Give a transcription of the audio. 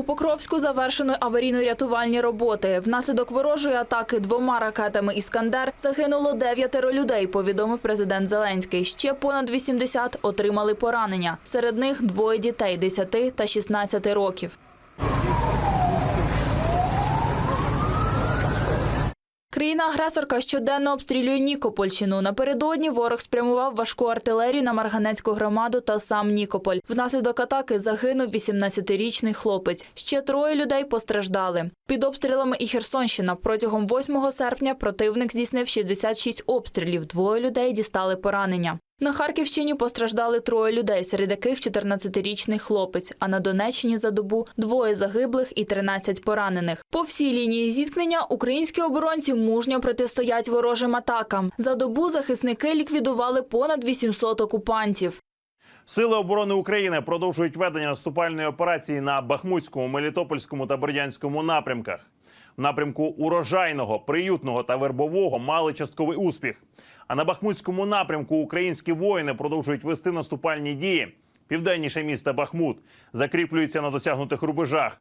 У Покровську завершено аварійно-рятувальні роботи. Внаслідок ворожої атаки двома ракетами «Іскандер» загинуло дев'ятеро людей, повідомив президент Зеленський. Ще понад 80 отримали поранення. Серед них двоє дітей – 10 та 16 років. Країна-агресорка щоденно обстрілює Нікопольщину. Напередодні ворог спрямував важку артилерію на Марганецьку громаду та сам Нікополь. Внаслідок атаки загинув 18-річний хлопець. Ще троє людей постраждали. Під обстрілами і Херсонщина. Протягом 8 серпня противник здійснив 66 обстрілів. Двоє людей дістали поранення. На Харківщині постраждали троє людей, серед яких 14-річний хлопець, а на Донеччині за добу двоє загиблих і 13 поранених. По всій лінії зіткнення українські оборонці мужньо протистоять ворожим атакам. За добу захисники ліквідували понад 800 окупантів. Сили оборони України продовжують ведення наступальної операції на Бахмутському, Мелітопольському та Бердянському напрямках. В напрямку урожайного, приютного та вербового мали частковий успіх. А на Бахмутському напрямку українські воїни продовжують вести наступальні дії. Південніше міста Бахмут закріплюється на досягнутих рубежах.